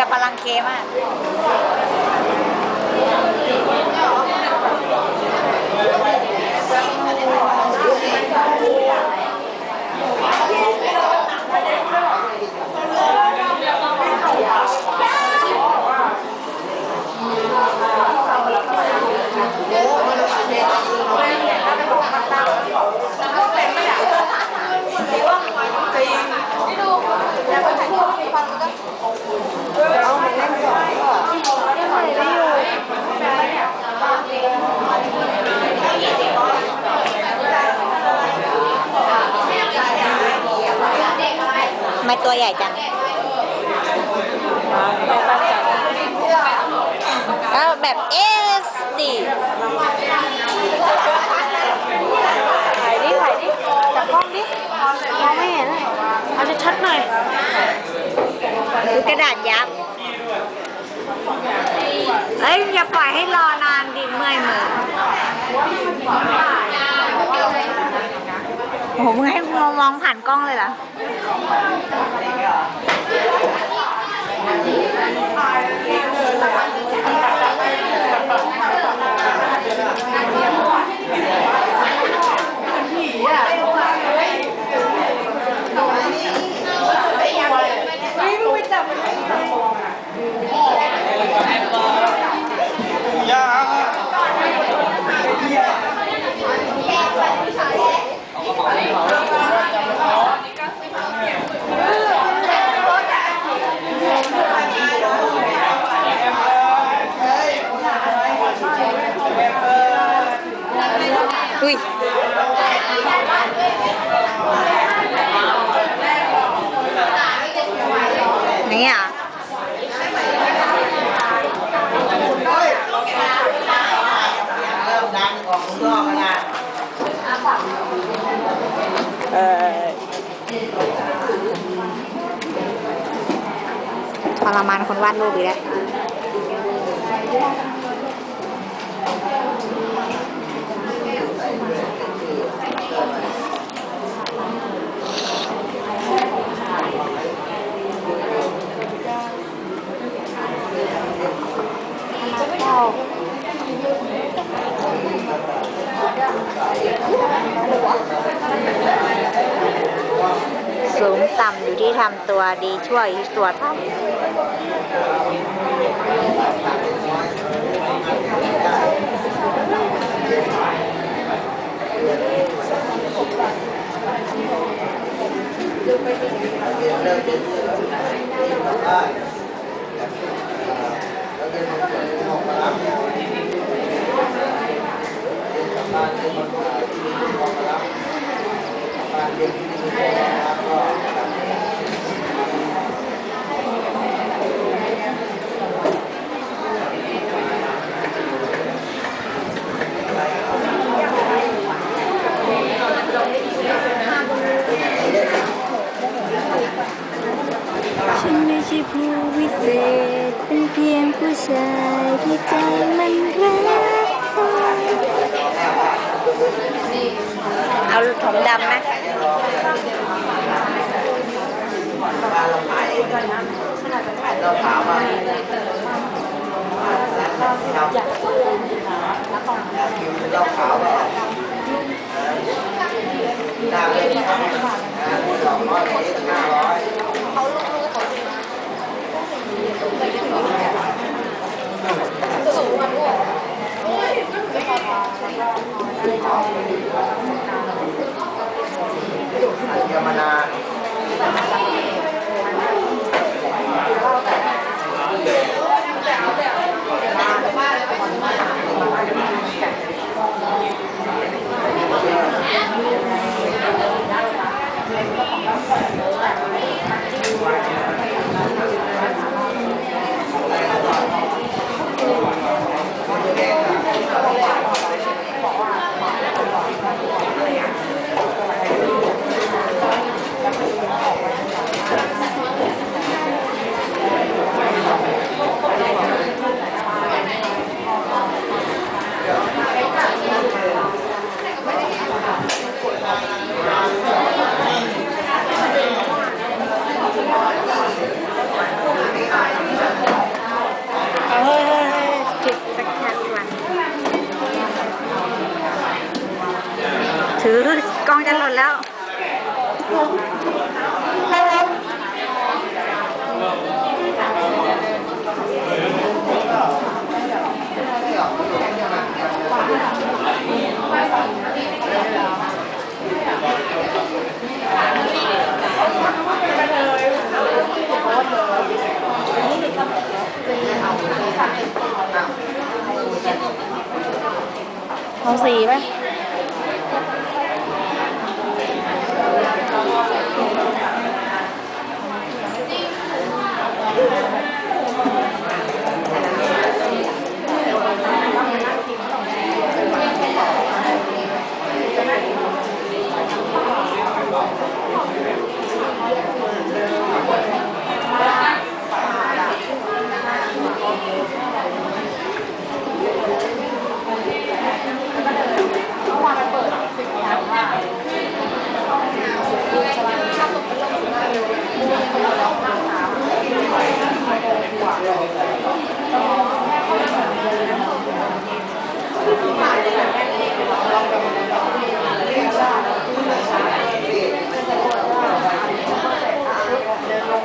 จะพลังเคมาก แล้วแบบเอสดีถ่ายดิถ่ายดิจับกล้องดิมองไม่เห็นเลยเอาชัดๆหน่อยคือกระดาษยับเอ้ยอย่าปล่อยให้รอนานดิเมื่อยมือโอ้โหมึงให้มองมองผ่านกล้องเลยเหรออุ้ยนี่อะ เริ่ม ออกข้างนอกแล้วนะเออทรมานคนวาดรูปอีกแล้ว สูงต่ำอยู่ที่ทำตัวดีชั่วอยู่ที่ตัวท ฉันไม่ใช่ผู้วิเศษ เป็นเพียงผู้ชายที่ใจมันรัก เอาถมดำไหมเราถามว่าเราขาวแบบหน้าเลยสองร้อยนี้ห้าร้อยเย ถือกล้องจะหล่นแล้วเอาสีไหม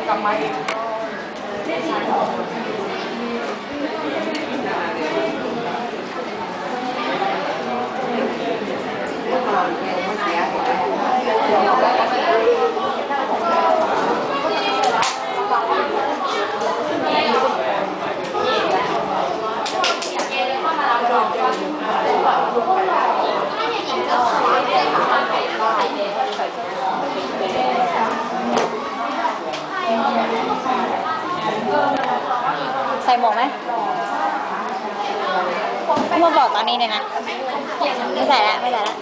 ใส่ หมวกไหมม่มาบอกตอนนี้เลยนะ ไม่ใส่แล้วไม่ใส่แล้ว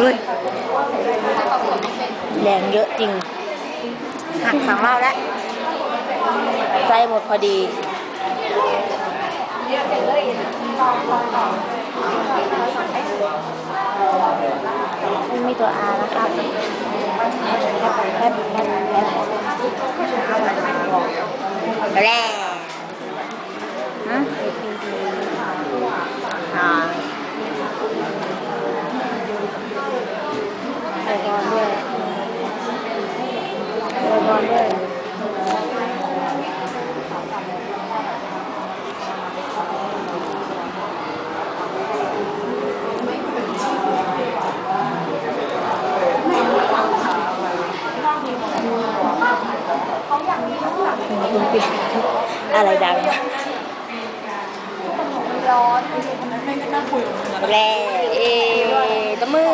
ด้วยแรงเยอะจริง หักสองรอบแล้วใจหมดพอดีไม่มีตัว R นะครับแป๊บแป๊บแป๊บแป๊บแร่ฮะอ่าใส่บอลด้วยใส่บอลด้วย คุณ ปิดอะไรดังร้อนแร่เอตะมือ